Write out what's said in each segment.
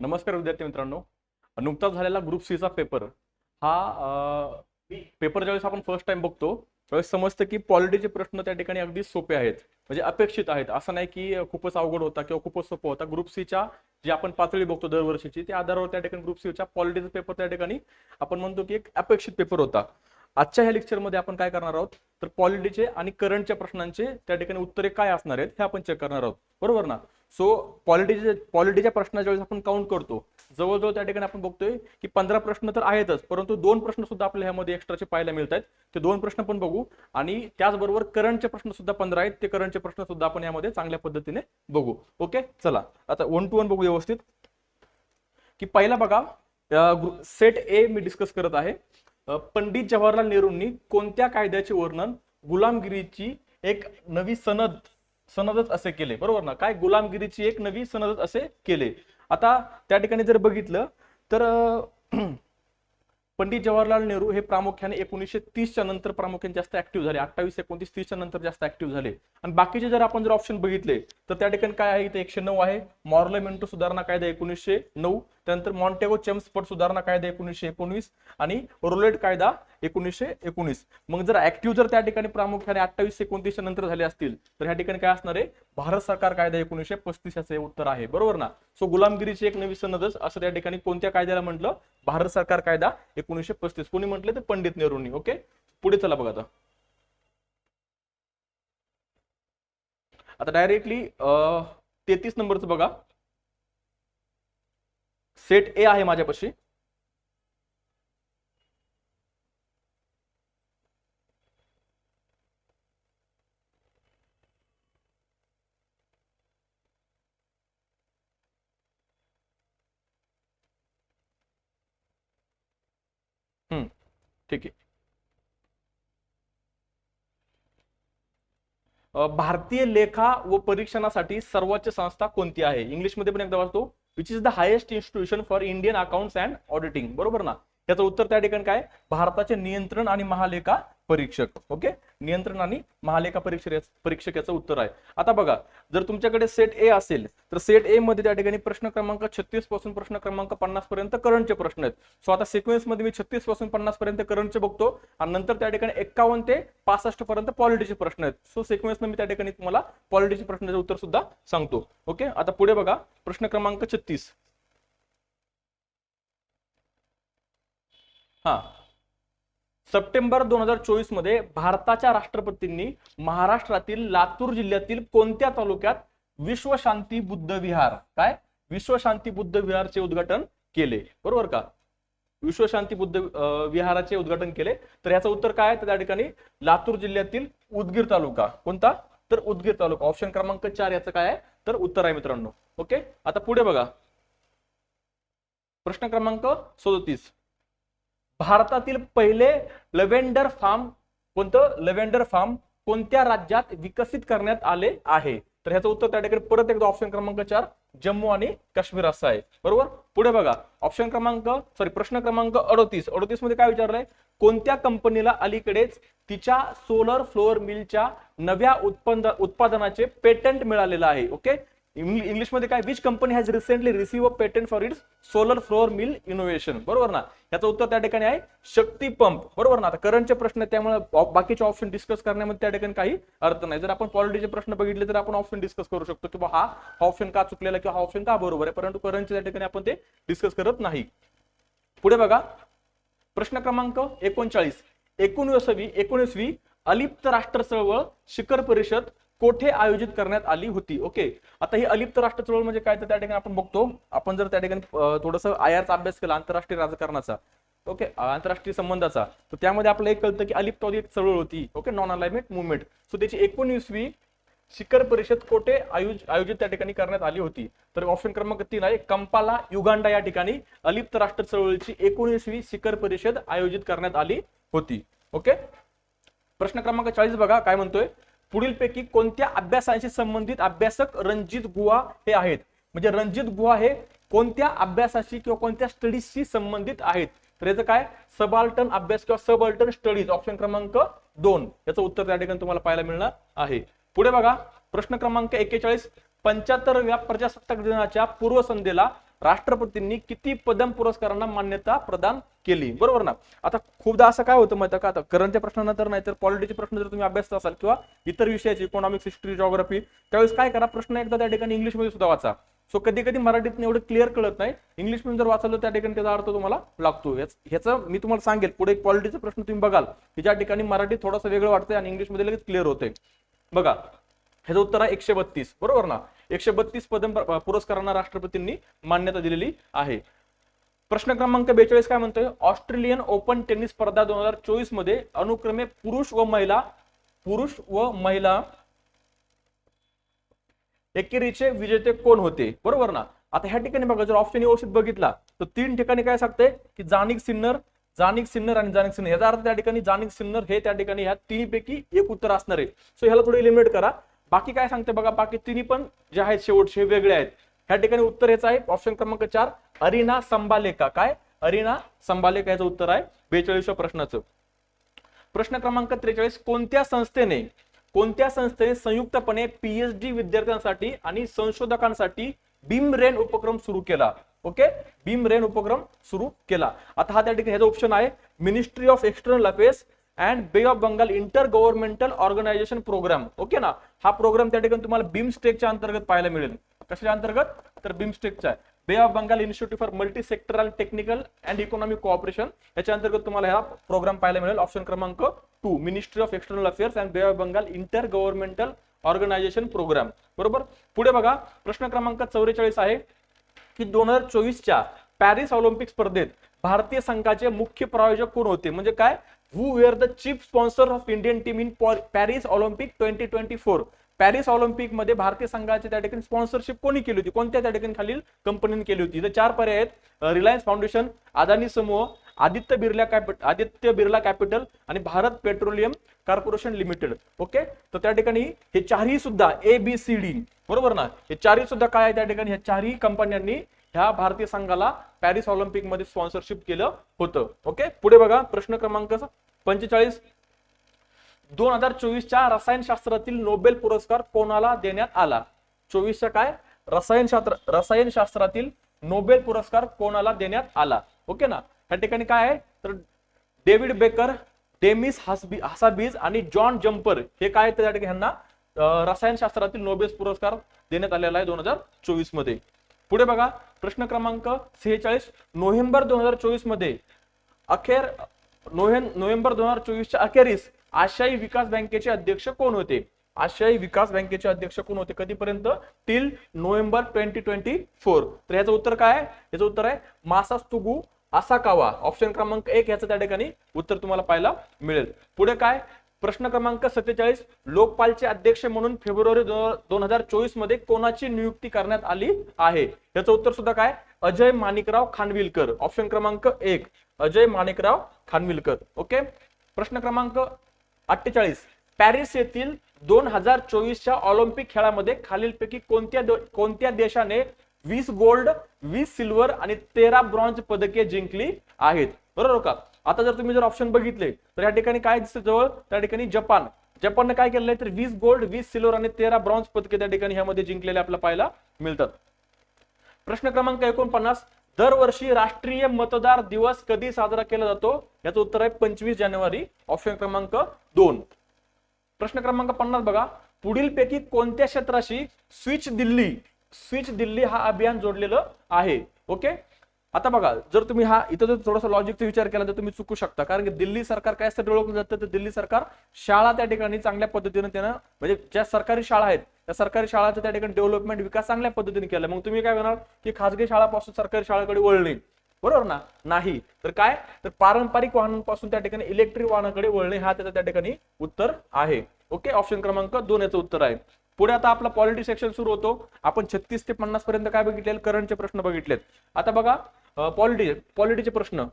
नमस्कार विद्यार्थी मित्रांनो. नुकताच झालेला ग्रुप सीचा पेपर हा पेपर ज्यावेळेस आपण फर्स्ट टाइम बघतो त्यावेळेस समजतं की पॉलिटीचे प्रश्न त्या ठिकाणी अगदी सोपे आहेत. म्हणजे अपेक्षित आहेत. असं नाही की खूपच अवघड होता किंवा खूपच सोपं होता. ग्रुप सीच्या जी आपण पातळी बघतो दरवर्षीची त्या आधारावर त्या ठिकाणी ग्रुप सीच्या पॉलिटीचा पेपर त्या ठिकाणी आपण म्हणतो की एक अपेक्षित पेपर होता. आजच्या ह्या लेक्चरमध्ये आपण काय करणार आहोत? तर पॉलिटीचे आणि करंटच्या प्रश्नांचे त्या ठिकाणी उत्तरे काय असणार आहेत हे आपण चेक करणार आहोत. बरोबर ना? सो पॉलिटीचे पॉलिटीच्या प्रश्नाच्या वेळेस आपण काउंट करतो. जवळजवळ त्या ठिकाणी आपण बघतोय की पंधरा प्रश्न तर आहेतच परंतु दोन प्रश्न सुद्धा आपल्या ह्यामध्ये एक्स्ट्राचे पाहायला मिळत आहेत ते दोन प्रश्न पण बघू आणि त्याचबरोबर करंटचे प्रश्न सुद्धा पंधरा आहेत. ते करंटचे प्रश्न सुद्धा आपण यामध्ये चांगल्या पद्धतीने बघू. ओके चला. आता वन टू वन बघू व्यवस्थित. की पहिला बघा सेट ए मी डिस्कस करत आहे. पंडित जवाहरलाल नेहरूंनी कोणत्या कायद्याचे वर्णन गुलामगिरीची एक नवी सनद सनदच असे केले. बरोबर ना? काय? गुलामगिरीची एक नवी सनदच असे केले. आता त्या ठिकाणी जर बघितलं तर पंडित जवाहरलाल नेहरू हे प्रामुख्याने एकोणीसशे तीसच्या नंतर प्रामुख्याने जास्त ऍक्टिव्ह झाले. अठ्ठावीस एकोणतीस तीसच्या नंतर जास्त ऍक्टिव्ह झाले. आणि बाकीचे जर आपण जर ऑप्शन बघितले तर त्या ठिकाणी काय आहे? इथे एकशे नऊ आहे. मॉर्लमेंटो सुधारणा कायदा एकोणीसशे नऊ. त्यानंतर मॉन्टेगो चेम्सफोर्ड सुधारणा कायदा एकोणीसशे एकोणीस आणि रोलेट कायदा एकोणीसशे एकोणीस. मग जर ऍक्टिव्ह जर त्या ठिकाणी प्रामुख्याने अठ्ठावीस एकोणतीसच्या नंतर झाले असतील तर ह्या ठिकाणी काय असणार आहे? भारत सरकार कायदा एकोणीसशे पस्तीस याचे उत्तर आहे. बरोबर ना? सो गुलामगिरीची एक नवी सनदच असं त्या ठिकाणी कोणत्या कायद्याला म्हटलं? भारत सरकार कायदा एकोणीसशे पस्तीस. कोणी म्हटले तर पंडित नेहरूंनी ओके? पुढे चला बघा आता. आता डायरेक्टली तेहतीस नंबरचं बघा. सेट ए आहे माझ्यापाशी. हम्म ठीक आहे. भारतीय लेखा व परीक्षणासाठी सर्वोच्च संस्था कोणती आहे? इंग्लिशमध्ये पण एकदा वाचतो. which is the highest institution for Indian accounts and auditing बरोबर ना याचं उत्तर त्या ठिकाणी काय? भारताचे नियंत्रण आणि महालेखा परीक्षक. ओके? नियंत्रण आणि महालेखा परीक्षक परीक्षक याचं उत्तर आहे. आता बघा जर तुमच्याकडे सेट ए असेल तर सेट ए मध्ये त्या ठिकाणी प्रश्न क्रमांक छत्तीसपासून प्रश्न क्रमांक पन्नास पर्यंत करंटचे प्रश्न आहेत. सो आता सिक्वेन्समध्ये मी छत्तीसपासून पन्नास पर्यंत करंटचे बघतो आणि नंतर त्या ठिकाणी एक्कावन्न ते पासष्ट पर्यंत पॉलिटीचे प्रश्न आहेत. सो सिक्वेन्स मी त्या ठिकाणी तुम्हाला पॉलिटीचे प्रश्नाचे उत्तर सुद्धा सांगतो. ओके? आता पुढे बघा प्रश्न क्रमांक छत्तीस. हा. सप्टेंबर दोन हजार चोवीसमध्ये भारताच्या राष्ट्रपतींनी महाराष्ट्रातील लातूर जिल्ह्यातील कोणत्या तालुक्यात विश्वशांती बुद्ध विहार काय? विश्वशांती बुद्ध विहारचे उद्घाटन केले. बरोबर का? विश्वशांती बुद्ध विहाराचे उद्घाटन केले. तर याचं उत्तर काय आहे? तर त्या ठिकाणी लातूर जिल्ह्यातील उदगीर तालुका. कोणता? तर उदगीर तालुका. ऑप्शन क्रमांक चार याचं काय आहे? तर उत्तर आहे मित्रांनो. ओके आता पुढे बघा. प्रश्न क्रमांक सदोतीस. भारतातील पहिले लव्हेंडर फार्म कोणतं? लव्हेंडर फार्म कोणत्या राज्यात विकसित करण्यात आले आहे? तर ह्याचं उत्तर त्या ठिकाणी परत एकदा ऑप्शन क्रमांक चार जम्मू आणि काश्मीर असं आहे. बरोबर? पुढे बघा. ऑप्शन क्रमांक सॉरी प्रश्न क्रमांक अडोतीस. अडोतीसमध्ये काय विचारलंय? कोणत्या कंपनीला अलीकडेच तिच्या सोलर फ्लोअर मिलच्या नव्या उत्पन्न उत्पादनाचे पेटंट मिळालेलं आहे? ओके इंग्लिशमध्ये काय which company has recently receive a patent for its solar flour mill innovation बरोबर ना? याचं उत्तर त्या ठिकाणी आहे शक्ती पंप. बरोबर ना? आता करंटचे प्रश्न त्यामुळे बाकीचे ऑप्शन डिस्कस करण्यामध्ये त्या ठिकाणी काही अर्थ नाही. जर आपण पॉलिटीचे प्रश्न बघितले तर आपण ऑप्शन डिस्कस करू शकतो किंवा हा ऑप्शन का चुकलेला किंवा हा ऑप्शन का बरोबर आहे? परंतु करंटच्या त्या ठिकाणी आपण ते डिस्कस करत नाही. पुढे बघा. प्रश्न क्रमांक एकोणचाळीस. एकोणवीसवी एकोणीसवी अलिप्त राष्ट्र चळवळ शिखर परिषद कोठे आयोजित करण्यात आली होती? ओके आता ही अलिप्त राष्ट्र चळवळ म्हणजे काय? तर त्या ठिकाणी आपण बघतो आपण जर त्या ठिकाणी थोडस आयआरचा अभ्यास केला आंतरराष्ट्रीय राजकारणाचा ओके आंतरराष्ट्रीय संबंधाचा तर त्यामध्ये आपल्याला एक कळतं की अलिप्तवादी एक चळवळ होती okay non alignment movement so त्याची एकोणीसवी शिखर परिषद कोठे आयोज आयोजित त्या ठिकाणी करण्यात आली होती? तर ऑप्शन क्रमांक तीन आहे कंपाला युगांडा या ठिकाणी अलिप्त राष्ट्र चळवळीची एकोणीसवी शिखर परिषद आयोजित करण्यात आली होती. ओके प्रश्न क्रमांक चाळीस बघा काय म्हणतोय? पुढीलपैकी कोणत्या अभ्यासांशी संबंधित अभ्यासक रणजित गुहा हे आहेत? म्हणजे रणजित गुहा हे कोणत्या अभ्यासाशी किंवा कोणत्या स्टडीजशी संबंधित आहेत? तर याचं काय? सबॉल्टन अभ्यास किंवा सबॉल्टन स्टडीज ऑप्शन क्रमांक दोन. याचं उत्तर त्या ठिकाणी तुम्हाला पाहायला मिळणार आहे. पुढे बघा प्रश्न क्रमांक एक्केचाळीस पंच्याहत्तरव्या प्रजासत्ताक दिनाच्या पूर्वसंध्येला राष्ट्रपतींनी किती पदम पुरस्कारांना मान्यता प्रदान केली? बरोबर ना? आता खूपदा असं काय होतं माहिती का? आता करंटच्या प्रश्नानंतर नाही तर पॉलिटीचे प्रश्न जर तुम्ही अभ्यासत असाल किंवा इतर विषयाची इकॉनॉमिक्स हिस्ट्री जॉग्राफी त्यावेळेस काय करा? प्रश्न एकदा त्या ठिकाणी इंग्लिशमध्ये सुद्धा वाचा. सो कधी कधी मराठीत एवढं क्लिअर कळत नाही. इंग्लिशमध्ये जर वाचलं त्या ठिकाणी त्याचा अर्थ तुम्हाला लागतो. याच- ह्याचं मी तुम्हाला सांगेल. पुढे एक पॉलिटीचा प्रश्न तुम्ही बघाल की ज्या ठिकाणी मराठी थोडंसं वेगळं वाटतंय आणि इंग्लिशमध्ये लगेच क्लिअर होते बघा ह्याचं उत्तर आहे एकशे बत्तीस. बरोबर ना? एकशे बत्तीस पदम पुरस्कारांना राष्ट्रपतींनी मान्यता दिलेली आहे. प्रश्न क्रमांक बेचाळीस काय म्हणतोय? ऑस्ट्रेलियन ओपन टेनिस स्पर्धा दोन हजार चोवीसमध्ये अनुक्रमे पुरुष व महिला पुरुष व महिला एकेरीचे विजेते कोण होते? बरोबर ना? आता ह्या ठिकाणी बघा जर ऑप्शन व्यवस्थित बघितला तर तीन ठिकाणी काय सांगते की जानिक सिन्नर जानिक सिन्नर आणि जानिक सिन्नर. याचा अर्थ त्या ठिकाणी जानिक सिन्नर हे त्या ठिकाणी ह्या पैकी एक उत्तर असणार आहे. सो ह्याला थोडं इलिमिनेट करा. बाकी काय सांगते बघा बाकी तिन्ही पण जे आहेत शेवटचे वेगळे आहेत. ह्या ठिकाणी उत्तर याचं आहे. ऑप्शन क्रमांक चार अरिना संबालेका. काय? अरिना संबालेका याचं उत्तर आहे. बेचाळीसव्या प्रश्नाचं. प्रश्न क्रमांक त्रेचाळीस कोणत्या संस्थेने कोणत्या संस्थेने संयुक्तपणे पीएचडी विद्यार्थ्यांसाठी आणि संशोधकांसाठी बीम रेन उपक्रम सुरू केला? ओके? बीम रेन उपक्रम सुरू केला. आता हा त्या ठिकाणी ह्याचा ऑप्शन आहे. Ministry of external affairs and bay of Bengal intergovernmental organisation programme okay ना? हा प्रोग्राम त्या ठिकाणी तुम्हाला बिमस्टेकच्या अंतर्गत पाहायला मिळेल. कशाच्या अंतर्गत? तर बिमस्टेकचा आहे. Bay of Bengal institute for multi sectoral technical and economic cooperation याच्या अंतर्गत तुम्हाला हा प्रोग्राम पाहायला मिळेल. ऑप्शन क्रमांक two ministry of external affairs and bay of Bengal intergovernmental organisation programme बरोबर? पुढे बघा. प्रश्न क्रमांक चौवेचाळीस आहे की दोन हजार चोवीसच्या पॅरिस ऑलिम्पिक स्पर्धेत भारतीय संघाचे मुख्य प्रायोजक कोण होते? म्हणजे काय? Who were the chief sponsor of Indian team in Paris Olympic twenty twenty four Paris ऑलिम्पिकमध्ये भारतीय संघाची त्या ठिकाणी स्पॉन्सरशिप कोणी केली होती? कोणत्या त्या ठिकाणी खालील कंपनीने केली होती? तर चार पर्याय आहेत. रिलायन्स फाउंडेशन अदानी समूह आदित्य बिर्ला कॅपिटल आदित्य बिर्ला कॅपिटल आणि Bharat Petroleum Corporation Limited. Okay तर त्या ठिकाणी हे चारही सुद्धा ए बी सी डी बरोबर ना? हे चारही सुद्धा काय आहे त्या ठिकाणी? ह्या चारही कंपन्यांनी ह्या भारतीय संघाला पॅरिस ऑलिम्पिकमध्ये स्पॉन्सरशिप केलं होतं. ओके? पुढे बघा प्रश्न क्रमांक पंचेचाळीस. दोन हजार चोवीसच्या रसायनशास्त्रातील नोबेल पुरस्कार कोणाला देण्यात आला? चोवीसच्या काय? रसायनशास्त्र रसायनशास्त्रातील नोबेल पुरस्कार कोणाला देण्यात आला? ओके ना? या ठिकाणी काय आहे? तर David Baker Demis Hassabis Hassabis आणि जॉन जम्पर हे काय त्या ठिकाणी ह्यांना रसायनशास्त्रातील नोबेल पुरस्कार देण्यात आलेला आहे दोन हजार चोवीसमध्ये पुढे बघा प्रश्न क्रमांक सेहेचाळीस नोव्हेंबर दोन हजार चोवीसमध्ये अखेर नोव्हें नोव्हेंबर दोन हजार चोवीसच्या अखेरीस आशियाई विकास बँकेचे अध्यक्ष कोण होते? आशियाई विकास बँकेचे अध्यक्ष कोण होते कधीपर्यंत? Till November twenty twenty four. तर याचं उत्तर काय आहे? याचं उत्तर आहे मासास्तुगू असाकावा ऑप्शन क्रमांक एक याचं त्या ठिकाणी उत्तर तुम्हाला पाहायला मिळेल. पुढे काय? प्रश्न क्रमांक सत्तेचाळीस लोकपालचे अध्यक्ष म्हणून फेब्रुवारी दोन हजार चोवीसमध्ये कोणाची नियुक्ती करण्यात आली आहे? याचं उत्तर सुद्धा काय? अजय माणिकराव खानविलकर. ऑप्शन क्रमांक एक. अजय माणिकराव खानविलकर. ओके प्रश्न क्रमांक अठ्ठेचाळीस. पॅरिस येथील दोन हजार चोवीसच्या ऑलिम्पिक खेळामध्ये खालीलपैकी कोणत्या कोणत्या देशाने वीस गोल्ड वीस सिल्वर आणि तेरा ब्रॉन्झ पदके जिंकली आहेत? बरोबर का? आता जर तुम्ही जर ऑप्शन बघितले तर या ठिकाणी काय दिसतं जवळ? त्या ठिकाणी जपान. जपानने काय केलेलं आहे तर वीस गोल्ड वीस सिल्वर आणि तेरा ब्रॉन्झ पदके त्या ठिकाणी ह्यामध्ये जिंकलेले आपल्याला पाहायला मिळतात. प्रश्न क्रमांक एकोणपन्नास दरवर्षी राष्ट्रीय मतदार दिवस कधी साजरा केला जातो? याचं उत्तर आहे पंचवीस जानेवारी ऑप्शन क्रमांक दोन. प्रश्न क्रमांक पन्नास बघा. पुढील पैकी कोणत्या क्षेत्राशी स्विच दिल्ली स्विच दिल्ली हा अभियान जोडलेलं आहे? ओके? आता बघा जर तुम्ही हा इथं जर थोडासा लॉजिकचा विचार केला तर तुम्ही चुकू शकता. कारण की दिल्ली सरकार काय साठी ओळखलं जातं तर दिल्ली सरकार शाळा त्या ठिकाणी चांगल्या पद्धतीने त्यानं म्हणजे ज्या सरकारी शाळा आहेत त्या सरकारी शाळाचं त्या ठिकाणी डेव्हलपमेंट विकास चांगल्या पद्धतीने केला. मग तुम्ही काय म्हणाल की खासगी शाळापासून सरकारी शाळेकडे वळणे बरोबर ना? नाही. तर काय? तर पारंपरिक वाहनांपासून त्या ठिकाणी इलेक्ट्रिक वाहनाकडे वळणे हा त्याचा त्या ठिकाणी उत्तर आहे. ओके? ऑप्शन क्रमांक दोन याचं उत्तर आहे. पुढे आता आपला पॉलिटी सेक्शन सुरू होतो. आपण छत्तीस ते पन्नास पर्यंत काय बघितले करंटचे प्रश्न बघितलेत. आता बघा पॉलिटी पॉलिटीचे प्रश्न.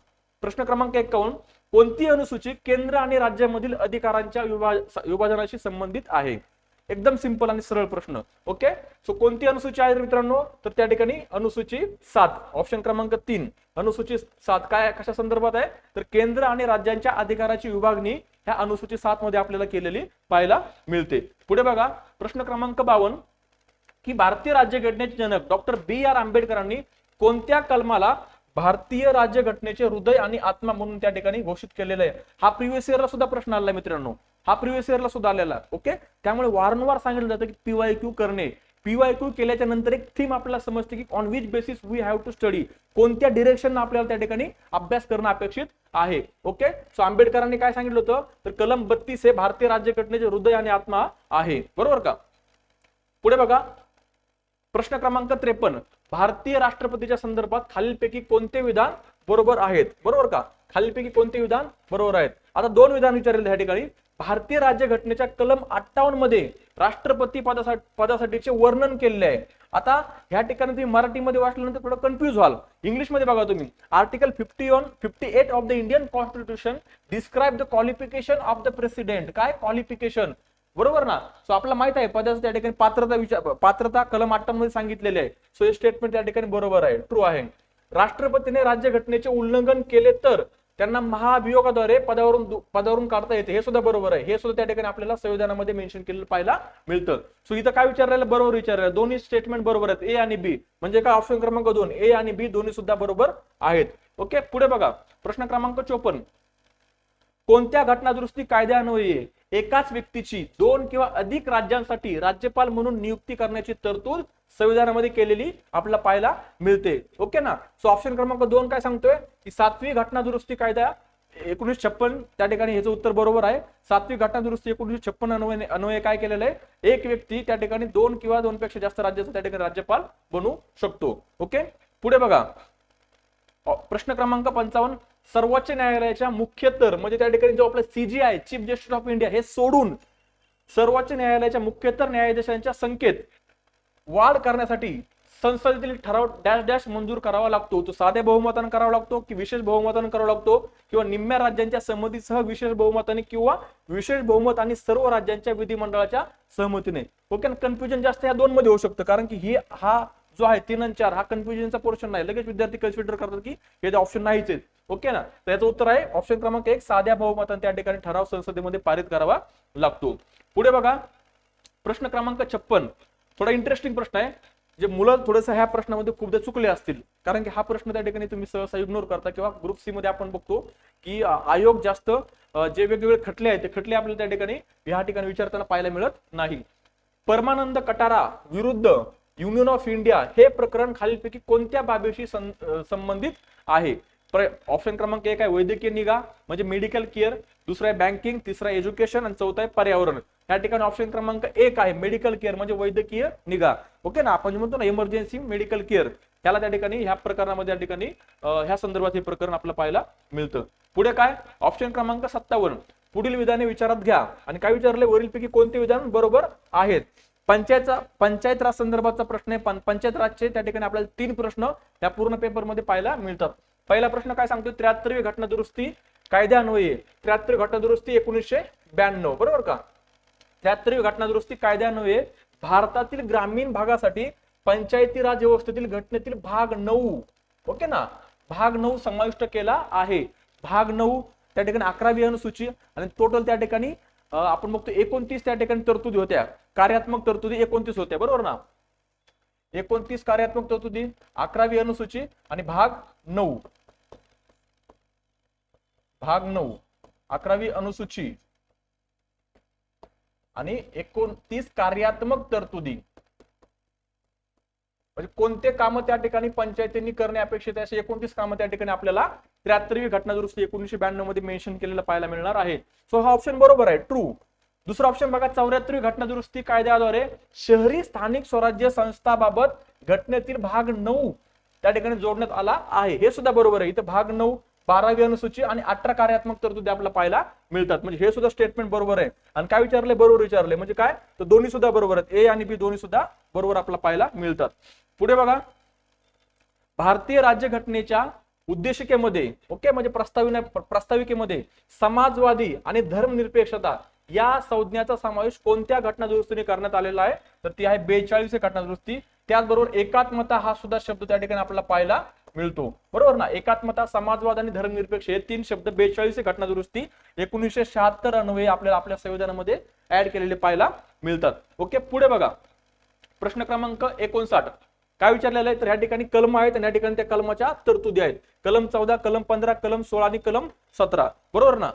प्रश्न क्रमांक एकावन्न कोणती अनुसूची केंद्र आणि राज्यामधील अधिकारांच्या विभा- विभाजनाशी संबंधित आहे? एकदम सिंपल आणि सरळ प्रश्न. ओके सो कोणती अनुसूची आहे मित्रांनो? तर त्या ठिकाणी अनुसूची सात. ऑप्शन क्रमांक तीन. अनुसूची सात काय कशा संदर्भात आहे? तर केंद्र आणि राज्यांच्या अधिकाराची विभागणी ह्या अनुसूची सात मध्ये आपल्याला केलेली पाहायला मिळते. पुढे बघा. प्रश्न क्रमांक बावन्न. की भारतीय राज्यघटनेचे जनक डॉक्टर बी आर आंबेडकरांनी कोणत्या कलमाला भारतीय राज्यघटनेचे हृदय आणि आत्मा म्हणून त्या ठिकाणी घोषित केलेलं आहे. हा प्रिव्हियस इयरला सुद्धा प्रश्न आला मित्रांनो. हा प्रिव्हियस इयरला सुद्धा आलेला आहे. ओके त्यामुळे वारंवार सांगितलं जातं की पीवाय क्यू करणे. पीवाय क्यू केल्याच्यानंतर एक थीम आपल्याला समजते की on which basis we have to study कोणत्या डिरेक्शन आपल्याला त्या ठिकाणी अभ्यास करणं अपेक्षित आहे. ओके सो आंबेडकरांनी काय सांगितलं होतं? तर कलम बत्तीस हे भारतीय राज्यघटनेचे हृदय आणि आत्मा आहे. बरोबर का? पुढे बघा. प्रश्न क्रमांक त्रेपन्न. भारतीय राष्ट्रपतीच्या संदर्भात खालीलपैकी कोणते विधान बरोबर आहेत? बरोबर का? खालीलपैकी कोणते विधान बरोबर आहेत? आता दोन विधान विचारले या ठिकाणी. भारतीय राज्यघटनेच्या कलम अठ्ठावन्नमध्ये राष्ट्रपती पदासाठी पदासाठीचे वर्णन केलेले आहे. आता ह्या ठिकाणी तुम्ही मराठीमध्ये वाचल्यानंतर थोडं कन्फ्युज व्हाल. इंग्लिशमध्ये बघा तुम्ही. Article fifty one fifty eight of the Indian constitution describe the qualification of the president काय क्वालिफिकेशन बरोबर ना? सो आपल्याला माहीत आहे पदाचं त्या ठिकाणी पात्रता विचार पात्रता कलम अठ्ठावन्नमध्ये सांगितलेले आहे. सो हे स्टेटमेंट त्या ठिकाणी बरोबर आहे. ट्रू आहे. राष्ट्रपतीने राज्यघटनेचे उल्लंघन केले तर त्यांना महाभियोगाद्वारे पदावरून पदावरून काढता येते. हे सुद्धा बरोबर आहे. हे सुद्धा त्या ठिकाणी आपल्याला संविधानामध्ये मेन्शन केलेलं पाहायला मिळतं. सो इथं काय विचारलेलं बरोबर विचारलेलं दोन्ही स्टेटमेंट बरोबर आहेत. ए आणि बी म्हणजे काय? ऑप्शन क्रमांक दोन. ए आणि बी दोन्ही सुद्धा बरोबर आहेत. ओके पुढे बघा. प्रश्न क्रमांक चोपन्न. कोणत्या घटनादुरुस्ती कायद्यान्वये? एकाच व्यक्तीची दोन किंवा अधिक राज्यांसाठी राज्यपाल म्हणून नियुक्ती करण्याची तरतूद संविधानामध्ये केलेली आपल्याला पाहायला मिळते. ओके ना? सो ऑप्शन क्रमांक दोन काय सांगतोय? की सातवी घटनादुरुस्ती कायदा एकोणीसशे छप्पन त्या ठिकाणी ह्याचं उत्तर बरोबर आहे. सातवी घटना दुरुस्ती एकोणीसशे छप्पन अन्वये अन्वये काय केलेलं आहे? एक व्यक्ती त्या ठिकाणी दोन किंवा दोनपेक्षा जास्त राज्याचा त्या ठिकाणी राज्यपाल बनू शकतो. ओके? पुढे बघा. प्रश्न क्रमांक पंचावन्न. सर्वोच्च न्यायालयाच्या मुख्य तर म्हणजे त्या ठिकाणी जो आपला CGI chief justice of India हे सोडून सर्वोच्च न्यायालयाच्या मुख्यतर न्यायाधीशांच्या संख्येत वाढ करण्यासाठी संसदेतील ठराव डॅश डॅश मंजूर करावा लागतो. तो साध्या बहुमताने करावा लागतो की विशेष बहुमताने करावा लागतो? किंवा निम्म्या राज्यांच्या सहमतीसह विशेष बहुमताने किंवा विशेष बहुमत आणि सर्व राज्यांच्या विधिमंडळाच्या सहमतीने? ओके कन्फ्युजन जास्त या दोन मध्ये होऊ शकतं. कारण की ही हा जो आहे तीन आणि चार हा कन्फ्युजनचा पोर्शन नाही. लगेच विद्यार्थी कन्सिडर करतात की हे ऑप्शन नाहीच आहेत. ओके ना? तर याचं उत्तर आहे ऑप्शन क्रमांक एक साध्या बहुमतान त्या ठिकाणी ठराव संसदेमध्ये पारित करावा लागतो. पुढे बघा प्रश्न क्रमांक छप्पन. थोडा इंटरेस्टिंग प्रश्न आहे. जे मुलं थोडंसं ह्या प्रश्नामध्ये खूपदा चुकले असतील कारण की हा प्रश्न त्या ठिकाणी तुम्ही सहसा इग्नोर करता किंवा ग्रुप सी मध्ये आपण बघतो की आयोग जास्त जे वेगवेगळे खटले आहेत ते खटले आपल्याला त्या ठिकाणी ह्या ठिकाणी विचारताना पाहायला मिळत नाही. परमानंद कटारा विरुद्ध युनियन ऑफ इंडिया हे प्रकरण खालीलपैकी कोणत्या बाबीशी संबंधित आहे? ऑप्शन क्रमांक एक आहे वैद्यकीय निगा म्हणजे मेडिकल केअर दुसरा आहे बँकिंग तिसरा एज्युकेशन आणि चौथा आहे पर्यावरण. या ठिकाणी ऑप्शन क्रमांक एक आहे मेडिकल केअर म्हणजे वैद्यकीय निगा. ओके ना? आपण म्हणतो ना इमर्जन्सी मेडिकल केअर त्याला त्या ठिकाणी ह्या प्रकरणामध्ये या ठिकाणी ह्या संदर्भात हे प्रकरण आपल्याला पाहायला मिळतं. पुढे काय? ऑप्शन क्रमांक सत्तावन्न. पुढील विधाने विचारात घ्या. आणि काय विचारले? वरीलपैकी कोणते विधान बरोबर आहेत? पंचायतचा पंचायत राज संदर्भाचा प्रश्न आहे. पंचायत राजचे त्या ठिकाणी आपल्याला तीन प्रश्न या पूर्ण पेपरमध्ये पाहायला मिळतात. पहिला प्रश्न काय सांगतो? त्र्याहत्तरवी घटना दुरुस्ती कायद्यान्वये त्र्याहत्तर घटना दुरुस्ती एकोणीसशे ब्याण्णव. बरोबर का? त्र्याहत्तरवी घटना दुरुस्ती कायद्यान्वये भारतातील ग्रामीण भागासाठी पंचायती राज व्यवस्थेतील घटनेतील भाग नऊ. ओके ना? भाग नऊ समाविष्ट केला आहे. भाग नऊ त्या ठिकाणी अकरावी अनुसूची आणि टोटल त्या ठिकाणी आपण बघतो एकोणतीस त्या ठिकाणी तरतुदी होत्या. कार्यात्मक तरतुदी एकोणतीस होत्या. बरोबर ना? एकोणतीस कार्यात्मक तरतुदी अकरावी अनुसूची आणि भाग नऊ. भाग नऊ अकरावी अनुसूची. आणि एकोणतीस कार्यात्मक तरतुदी. म्हणजे कोणते कामं त्या ठिकाणी पंचायतींनी करणे अपेक्षित आहे? असे एकोणतीस कामं त्या ठिकाणी आपल्याला त्र्याहत्तरवी घटना दुरुस्ती एकोणीसशे ब्याण्णवमध्ये मेन्शन केलेलं पाहायला मिळणार आहे. सो हा ऑप्शन बरोबर आहे. ट्रू दुसरा ऑप्शन बघा चौऱ्याहत्तरवी घटना दुरुस्ती कायद्याद्वारे शहरी स्थानिक स्वराज्य संस्थाबाबत घटनेतील भाग नऊ त्या ठिकाणी जोडण्यात आला आहे. हे सुद्धा बरोबर आहे. इथं भाग नऊ बारावी अनुसूची आणि अठरा कार्यात्मक तरतुदी आपल्याला पाहायला मिळतात. म्हणजे हे सुद्धा स्टेटमेंट बरोबर आहे. आणि काय विचारले? बरोबर विचारले. म्हणजे काय? तर दोन्ही सुद्धा बरोबर आहेत. ए आणि बी दोन्ही सुद्धा बरोबर आपल्याला पाहायला मिळतात. पुढे बघा. भारतीय राज्यघटनेच्या उद्देशिकेमध्ये ओके म्हणजे प्रस्ताविना प्रस्ताविकेमध्ये समाजवादी आणि धर्मनिरपेक्षता या संज्ञाचा समावेश कोणत्या घटना दुरुस्तीने करण्यात आलेला आहे? तर ती आहे बेचाळीस घटना दुरुस्ती त्याचबरोबर एकात्मता हा सुद्धा शब्द त्या ठिकाणी आपल्याला पाहायला मिळतो. बरोबर ना? एकात्मता समाजवाद आणि धर्मनिरपेक्ष हे तीन शब्द बेचाळीस घटना दुरुस्ती एकोणीसशे शहात्तर अन्वये आपल्याला आपल्या संविधानामध्ये ऍड केलेले पाहायला मिळतात. ओके पुढे बघा. प्रश्न क्रमांक एकोणसाठ. काय विचारलेलं आहे? तर या ठिकाणी कलम आहेत आणि या ठिकाणी त्या कलमाच्या तरतुदी आहेत. कलम चौदा कलम पंधरा कलम सोळा आणि कलम सतरा. बरोबर ना?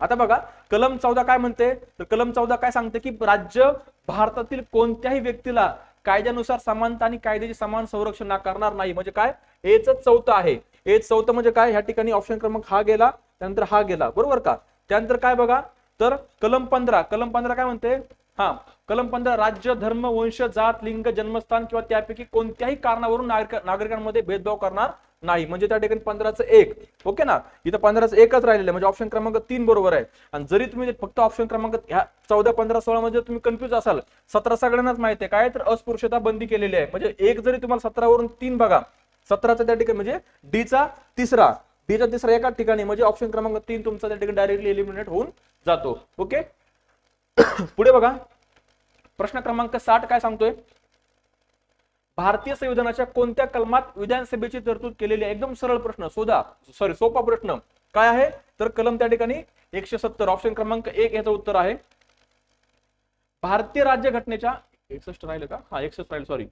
आता बघा कलम चौदा काय म्हणते? तर कलम चौदा काय सांगते की राज्य भारतातील कोणत्याही व्यक्तीला कायद्यानुसार समानता आणि कायद्याचे समान संरक्षण नाकारणार नाही. म्हणजे काय? एच चौथं आहे. एच चौथं म्हणजे काय? ह्या ठिकाणी ऑप्शन क्रमांक हा गेला त्यानंतर हा गेला. बरोबर का? त्यानंतर काय बघा? तर कलम पंधरा. कलम पंधरा काय म्हणते? हा कलम पंधरा राज्य धर्म वंश जात लिंग जन्मस्थान किंवा त्यापैकी कोणत्याही कारणावरून नागरिक- नागरिकांमध्ये भेदभाव करणार नाही. म्हणजे त्या ठिकाणी पंधराचं एक. ओके ना? इथं पंधराचं एकच राहिलेलं आहे. म्हणजे ऑप्शन क्रमांक तीन बरोबर आहे. आणि जरी तुम्ही फक्त ऑप्शन क्रमांक ह्या चौदा पंधरा सोळा मध्ये तुम्ही कन्फ्युज असाल सतरा सगळ्यांनाच माहिती आहे. काय तर अस्पृश्यता बंदी केलेली आहे. म्हणजे एक जरी तुम्हाला सतरावरून तीन बघा. सतराचा त्या ठिकाणी म्हणजे डीचा तिसरा. डीचा तिसरा एका ठिकाणी. म्हणजे ऑप्शन क्रमांक तीन तुमचा त्या ठिकाणी डायरेक्टली एलिमिनेट होऊन जातो. ओके? पुढे बघा. प्रश्न क्रमांक साठ काय सांगतोय? भारतीय संविधानाच्या कोणत्या कलमात विधानसभेची तरतूद केलेली आहे? एकदम सरळ प्रश्न शोधा. सॉरी सोपा प्रश्न. काय आहे? तर कलम त्या ठिकाणी एकशे सत्तर ऑप्शन क्रमांक एक याचं उत्तर आहे. भारतीय राज्य घटनेच्या एकसष्ट राहिलं का? हा एकसष्ट राहिलं सॉरी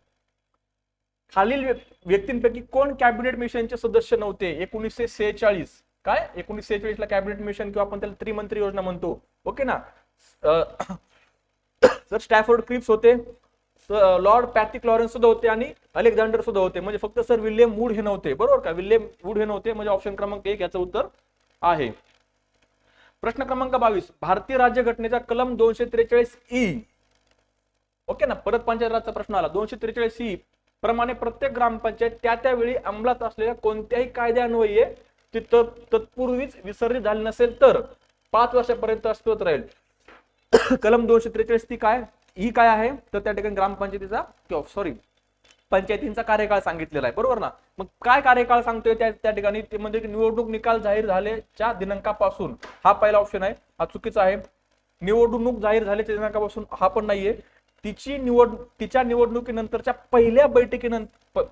खालील व्यक्तींपैकी कोण कॅबिनेट मिशनचे सदस्य नव्हते? एकोणीसशे सेहेचाळीस. काय? एकोणीसशे सेहेचाळीस ला कॅबिनेट मिशन किंवा आपण त्याला त्रिमंत्री योजना म्हणतो. ओके ना? सर स्टॅफोर्ड क्रिप्स होते लॉर्ड पॅथिक लॉरेन्स सुद्धा होते आणि अलेक्झांडर सुद्धा होते. म्हणजे फक्त सर विल्यम वूड हे नव्हते. बरोबर का? विल्यम वूड हे नव्हते. म्हणजे ऑप्शन क्रमांक एक याचं उत्तर आहे. प्रश्न क्रमांक बावीस. भारतीय राज्यघटनेचा कलम दोनशे त्रेचाळीस ई. ओके ना? परत पंचायत राजचा प्रश्न आला. दोनशे त्रेचाळीस ई प्रमाणे प्रत्येक ग्रामपंचायत त्या त्यावेळी अंमलात असलेल्या कोणत्याही कायद्यान्वये ती तत्पूर्वीच विसर्जित झाली नसेल तर पाच वर्षापर्यंत अस्तित्वात राहील. कलम दोनशे त्रेचाळीस ती काय? ही काय आहे? तर त्या ठिकाणी ग्रामपंचायतीचा किंवा सॉरी पंचायतींचा कार्यकाळ सांगितलेला आहे. बरोबर ना? मग काय कार्यकाळ सांगतोय त्या त्या ठिकाणी? ते म्हणजे निवडणूक निकाल जाहीर झाल्याच्या दिनांकापासून हा पहिला ऑप्शन आहे. हा चुकीचा आहे. निवडणूक जाहीर झाल्याच्या दिनांकापासून हा पण नाहीये. तिची निवड तिच्या निवडणुकीनंतरच्या पहिल्या बैठकीनंतर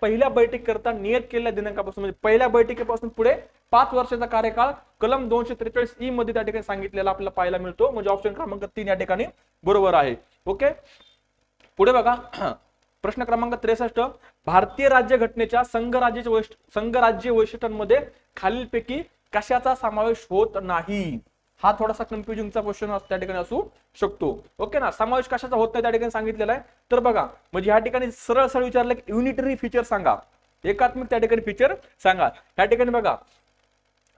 पहिल्या- बैठकीकरता नियत केलेल्या दिनांकापासून म्हणजे पहिल्या बैठकीपासून पुढे पाच वर्षाचा कार्यकाळ कलम दोनशे त्रेचाळीस ई मध्ये त्या ठिकाणी सांगितलेला आपल्याला पाहायला मिळतो. म्हणजे ऑप्शन क्रमांक तीन या ठिकाणी बरोबर आहे. ओके पुढे बघा. प्रश्न क्रमांक त्रेसष्ट. भारतीय राज्यघटनेच्या संघराज्याच्या वैशिष्ट संघराज्य वैशिष्ट्यांमध्ये खालीलपैकी कशाचा समावेश होत नाही? हा थोडासा कन्फ्युजिंगचा क्वेश्चन त्या ठिकाणी असू शकतो. ओके ना? समावेश कशाचा होत नाही त्या ठिकाणी सांगितलेला आहे. तर बघा म्हणजे ह्या ठिकाणी सरळ सरळ विचारलं की युनिटरी फीचर सांगा. एकात्मिक त्या ठिकाणी फीचर सांगा. ह्या ठिकाणी बघा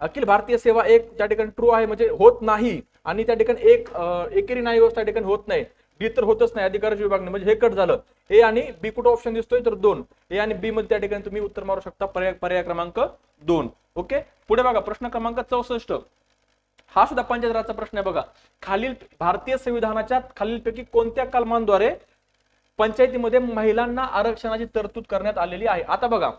अखिल भारतीय सेवा एक त्या ठिकाणी ट्रू आहे म्हणजे होत नाही. आणि त्या ठिकाणी एक एकेरी नाही व्यवस्था त्या ठिकाणी होत नाही. बी तर होतच नाही अधिकाराच्या विभागने. म्हणजे हे कट झालं. ए आणि बी कुठं ऑप्शन दिसतोय? तर दोन. ए आणि बी मध्ये त्या ठिकाणी तुम्ही उत्तर मारू शकता. पर्याय पर्याय क्रमांक दोन. ओके पुढे बघा प्रश्न क्रमांक चौसष्ट. हा सुद्धा पंचायतराजचा प्रश्न आहे बघा. खालील भारतीय संविधानाच्या खालीलपैकी कोणत्या कलमांद्वारे पंचायतीमध्ये महिलांना आरक्षणाची तरतूद करण्यात आलेली आहे? आता बघा.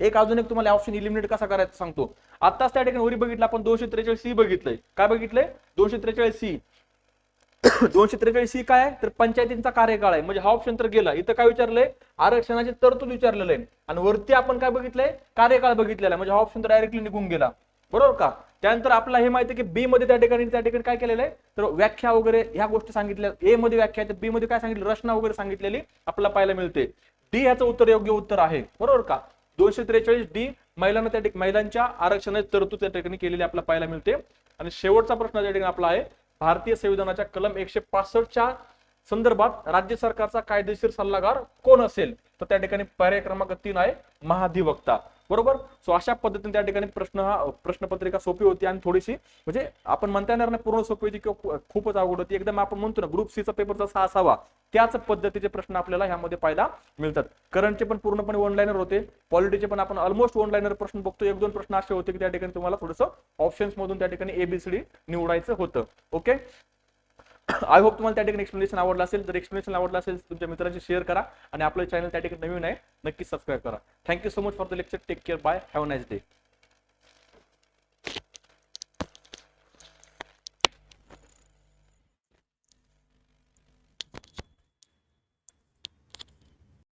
एक अजून एक तुम्हाला ऑप्शन इलिमिनेट कसा करायचा सांगतो. आताच त्या ठिकाणी वरी बघितलं आपण दोनशे त्रेचाळीस सी बघितलंय. काय बघितलंय? दोनशे त्रेचाळीस सी. दोनशे त्रेचाळीस सी काय तर पंचायतींचा कार्यकाळ आहे. म्हणजे हा ऑप्शन तर गेला. इथं काय विचारलंय? आरक्षणाची तरतूद विचारलेलं आहे. आणि वरती आपण काय बघितलंय? कार्यकाळ बघितलेला म्हणजे हा ऑप्शन तर डायरेक्टली निघून गेला. बरोबर का? त्यानंतर आपल्याला हे माहिती की बी मध्ये त्या ठिकाणी त्या ठिकाणी काय केलेलं आहे? तर व्याख्या वगैरे ह्या गोष्टी सांगितल्या. ए मध्ये व्याख्या आहे तर बी मध्ये काय सांगितलं? रचना वगैरे सांगितलेली आपल्याला पाहायला मिळते. डी ह्याचं उत्तर योग्य उत्तर आहे. बरोबर का? दोनशे त्रेचाळीस डी महिलांना त्या ठिकाणी महिलांच्या आरक्षणाची तरतूद त्या ठिकाणी केलेली आपल्याला पाहायला मिळते. आणि शेवटचा प्रश्न त्या ठिकाणी आपला आहे भारतीय संविधानाच्या कलम एकशे पासष्टच्या संदर्भात राज्य सरकारचा कायदेशीर सल्लागार कोण असेल? तर त्या ठिकाणी पर्याय क्रमांक तीन आहे महाधिवक्ता. बरोबर? सो अशा पद्धतीने त्या ठिकाणी प्रश्न हा प्रश्नपत्रिका सोपी होती आणि थोडीशी म्हणजे आपण म्हणता येणार नाही पूर्ण सोपी होती किंवा खूपच अवघड होती. एकदम आपण म्हणतो ना ग्रुप सीचा पेपर जसा असावा त्याच पद्धतीचे प्रश्न आपल्याला ह्यामध्ये पाहायला मिळतात. करंटचे पण पूर्णपणे ऑनलाईनर होते. पॉलिटीचे पण आपण ऑलमोस्ट ऑनलाईनर प्रश्न बघतो. एक दोन प्रश्न असे होते की त्या ठिकाणी तुम्हाला थोडंसं ऑप्शन्स मधून त्या ठिकाणी एबीसीडी निवडायचं होतं. ओके आय होप तुम्हाला त्या ठिकाणी एक्सप्लेनेशन आवडलं असेल. जर एक्सप्लेनेशन आवडलं असेल तुमच्या मित्रांशी शेअर करा आणि आपलं चॅनल त्या ठिकाणी नवीन आहे नक्की सबस्क्राईब करा. Thank you so much for the lecture take care bye have nice day